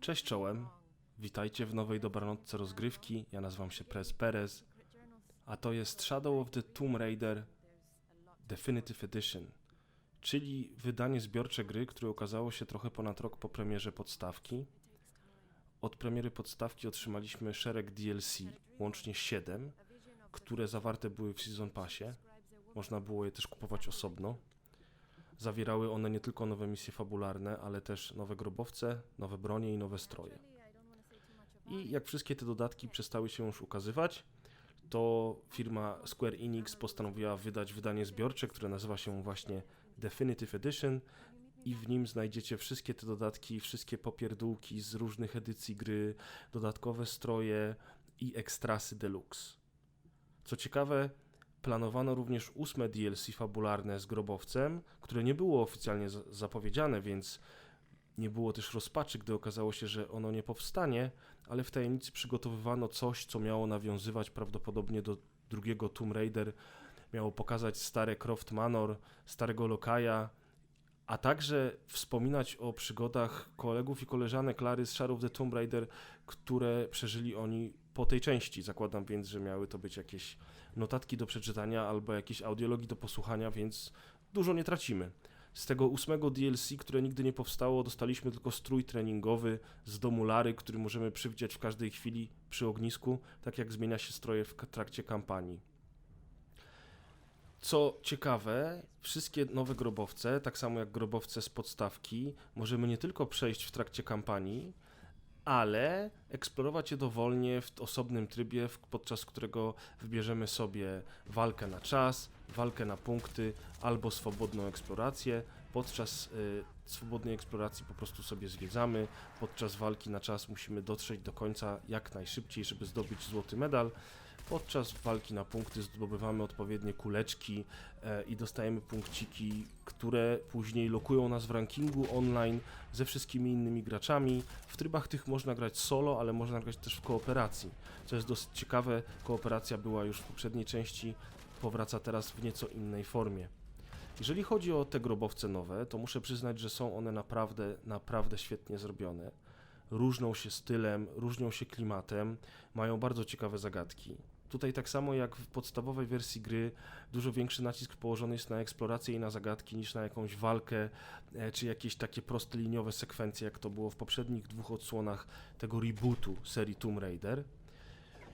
Cześć czołem, witajcie w nowej dobranocce rozgrywki, ja nazywam się Prez Perez, a to jest Shadow of the Tomb Raider Definitive Edition, czyli wydanie zbiorcze gry, które ukazało się trochę ponad rok po premierze podstawki. Od premiery podstawki otrzymaliśmy szereg DLC, łącznie 7, które zawarte były w Season Passie. Można było je też kupować osobno. Zawierały one nie tylko nowe misje fabularne, ale też nowe grobowce, nowe bronie i nowe stroje. I jak wszystkie te dodatki przestały się już ukazywać, to firma Square Enix postanowiła wydać wydanie zbiorcze, które nazywa się właśnie Definitive Edition i w nim znajdziecie wszystkie te dodatki, wszystkie popierdółki z różnych edycji gry, dodatkowe stroje i ekstrasy deluxe. Co ciekawe, planowano również ósme DLC fabularne z grobowcem, które nie było oficjalnie za- zapowiedziane, więc nie było też rozpaczy, gdy okazało się, że ono nie powstanie, ale w tajemnicy przygotowywano coś, co miało nawiązywać prawdopodobnie do drugiego Tomb Raider, miało pokazać stare Croft Manor, starego Lokaja, a także wspominać o przygodach kolegów i koleżanek Klary z Shadow of the Tomb Raider, które przeżyli oni po tej części. Zakładam więc, że miały to być jakieś notatki do przeczytania albo jakieś audiologii do posłuchania, więc dużo nie tracimy. Z tego ósmego DLC, które nigdy nie powstało, dostaliśmy tylko strój treningowy z domu Lary, który możemy przywdziać w każdej chwili przy ognisku, tak jak zmienia się stroje w trakcie kampanii. Co ciekawe, wszystkie nowe grobowce, tak samo jak grobowce z podstawki, możemy nie tylko przejść w trakcie kampanii, ale eksplorować je dowolnie w osobnym trybie, podczas którego wybierzemy sobie walkę na czas, walkę na punkty albo swobodną eksplorację. Podczas y, swobodnej eksploracji po prostu sobie zwiedzamy, podczas walki na czas musimy dotrzeć do końca jak najszybciej, żeby zdobyć złoty medal. Podczas walki na punkty zdobywamy odpowiednie kuleczki e, i dostajemy punkciki, które później lokują nas w rankingu online ze wszystkimi innymi graczami. W trybach tych można grać solo, ale można grać też w kooperacji. Co jest dosyć ciekawe, kooperacja była już w poprzedniej części, powraca teraz w nieco innej formie. Jeżeli chodzi o te grobowce nowe, to muszę przyznać, że są one naprawdę, naprawdę świetnie zrobione. Różnią się stylem, różnią się klimatem, mają bardzo ciekawe zagadki. Tutaj tak samo jak w podstawowej wersji gry, dużo większy nacisk położony jest na eksplorację i na zagadki niż na jakąś walkę, e, czy jakieś takie proste liniowe sekwencje, jak to było w poprzednich dwóch odsłonach tego rebootu serii Tomb Raider.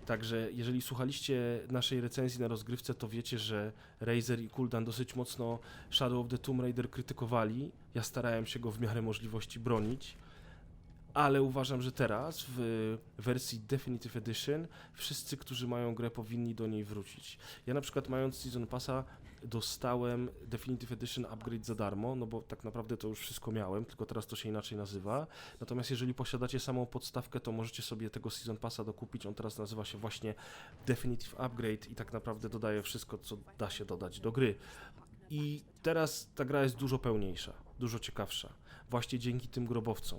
Także jeżeli słuchaliście naszej recenzji na rozgrywce, to wiecie, że Razer i Kuldan dosyć mocno Shadow of the Tomb Raider krytykowali. Ja starałem się go w miarę możliwości bronić. Ale uważam, że teraz w wersji Definitive Edition wszyscy, którzy mają grę, powinni do niej wrócić. Ja na przykład mając Season Passa dostałem Definitive Edition upgrade za darmo, no bo tak naprawdę to już wszystko miałem, tylko teraz to się inaczej nazywa. Natomiast jeżeli posiadacie samą podstawkę, to możecie sobie tego Season Passa dokupić. On teraz nazywa się właśnie Definitive Upgrade i tak naprawdę dodaje wszystko, co da się dodać do gry. I teraz ta gra jest dużo pełniejsza, dużo ciekawsza. Właśnie dzięki tym grobowcom.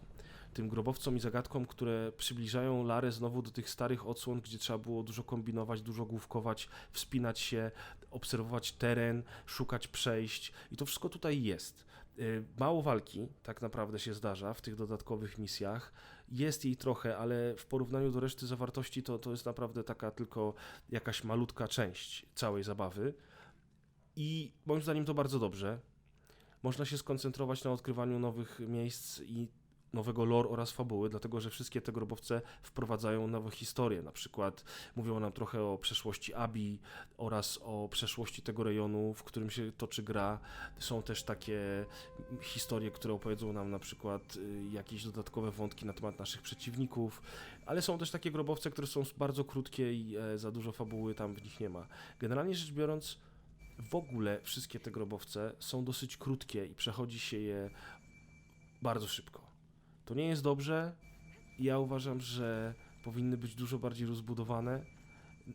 Tym grobowcom i zagadkom, które przybliżają Larę znowu do tych starych odsłon, gdzie trzeba było dużo kombinować, dużo główkować, wspinać się, obserwować teren, szukać przejść. I to wszystko tutaj jest. Y, Mało walki tak naprawdę się zdarza w tych dodatkowych misjach. Jest jej trochę, ale w porównaniu do reszty zawartości to, to jest naprawdę taka tylko jakaś malutka część całej zabawy. I moim zdaniem to bardzo dobrze. Można się skoncentrować na odkrywaniu nowych miejsc i nowego lore oraz fabuły, dlatego że wszystkie te grobowce wprowadzają nowe historie. Na przykład mówią nam trochę o przeszłości Abi oraz o przeszłości tego rejonu, w którym się toczy gra. Są też takie historie, które opowiedzą nam na przykład y, jakieś dodatkowe wątki na temat naszych przeciwników, ale są też takie grobowce, które są bardzo krótkie i e, za dużo fabuły tam w nich nie ma. Generalnie rzecz biorąc, w ogóle wszystkie te grobowce są dosyć krótkie i przechodzi się je bardzo szybko. To nie jest dobrze. Ja uważam, że powinny być dużo bardziej rozbudowane.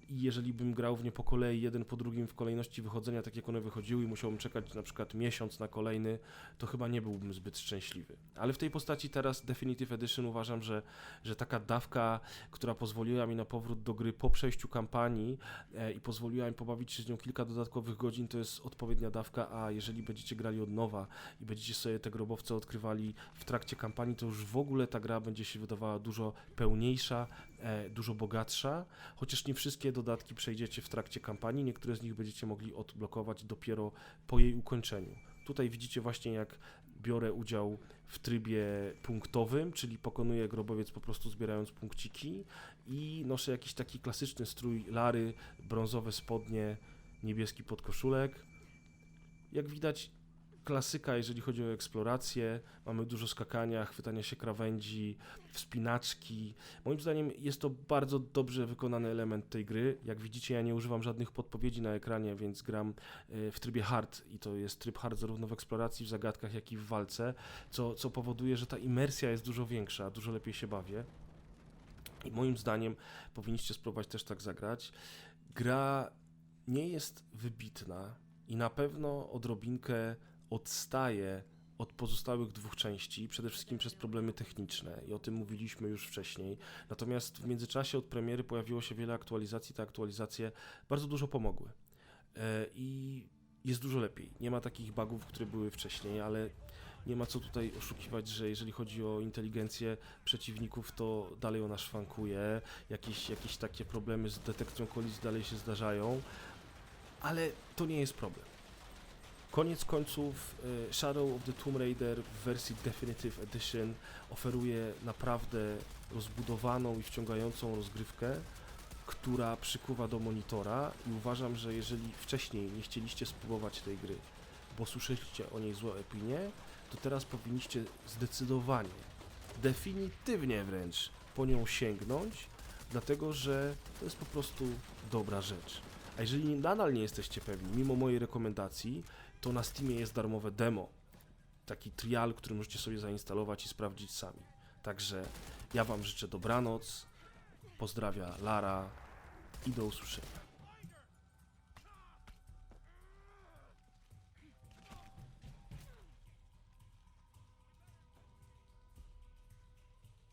I jeżeli bym grał w nie po kolei, jeden po drugim w kolejności wychodzenia, tak jak one wychodziły i musiałbym czekać na przykład miesiąc na kolejny, to chyba nie byłbym zbyt szczęśliwy. Ale w tej postaci teraz Definitive Edition uważam, że, że taka dawka, która pozwoliła mi na powrót do gry po przejściu kampanii e, i pozwoliła mi pobawić się z nią kilka dodatkowych godzin, to jest odpowiednia dawka, a jeżeli będziecie grali od nowa i będziecie sobie te grobowce odkrywali w trakcie kampanii, to już w ogóle ta gra będzie się wydawała dużo pełniejsza, dużo bogatsza, chociaż nie wszystkie dodatki przejdziecie w trakcie kampanii, niektóre z nich będziecie mogli odblokować dopiero po jej ukończeniu. Tutaj widzicie właśnie jak biorę udział w trybie punktowym, czyli pokonuję grobowiec po prostu zbierając punkciki i noszę jakiś taki klasyczny strój Lary, brązowe spodnie, niebieski podkoszulek. Jak widać, klasyka, jeżeli chodzi o eksplorację. Mamy dużo skakania, chwytania się krawędzi, wspinaczki. Moim zdaniem jest to bardzo dobrze wykonany element tej gry. Jak widzicie, ja nie używam żadnych podpowiedzi na ekranie, więc gram e, w trybie hard i to jest tryb hard zarówno w eksploracji, w zagadkach, jak i w walce, co, co powoduje, że ta imersja jest dużo większa, dużo lepiej się bawię. I moim zdaniem powinniście spróbować też tak zagrać. Gra nie jest wybitna i na pewno odrobinkę odstaje od pozostałych dwóch części, przede wszystkim przez problemy techniczne i o tym mówiliśmy już wcześniej. Natomiast w międzyczasie od premiery pojawiło się wiele aktualizacji, te aktualizacje bardzo dużo pomogły. E, I jest dużo lepiej. Nie ma takich bugów, które były wcześniej, ale nie ma co tutaj oszukiwać, że jeżeli chodzi o inteligencję przeciwników, to dalej ona szwankuje. Jakieś, jakieś takie problemy z detekcją kolizji dalej się zdarzają, ale to nie jest problem. Koniec końców e, Shadow of the Tomb Raider w wersji Definitive Edition oferuje naprawdę rozbudowaną i wciągającą rozgrywkę, która przykuwa do monitora i uważam, że jeżeli wcześniej nie chcieliście spróbować tej gry, bo słyszeliście o niej złe opinie, to teraz powinniście zdecydowanie, definitywnie wręcz po nią sięgnąć, dlatego że to jest po prostu dobra rzecz. A jeżeli nadal nie jesteście pewni, mimo mojej rekomendacji, to na Steamie jest darmowe demo. Taki trial, który możecie sobie zainstalować i sprawdzić sami. Także ja Wam życzę dobranoc. Pozdrawia Lara i do usłyszenia.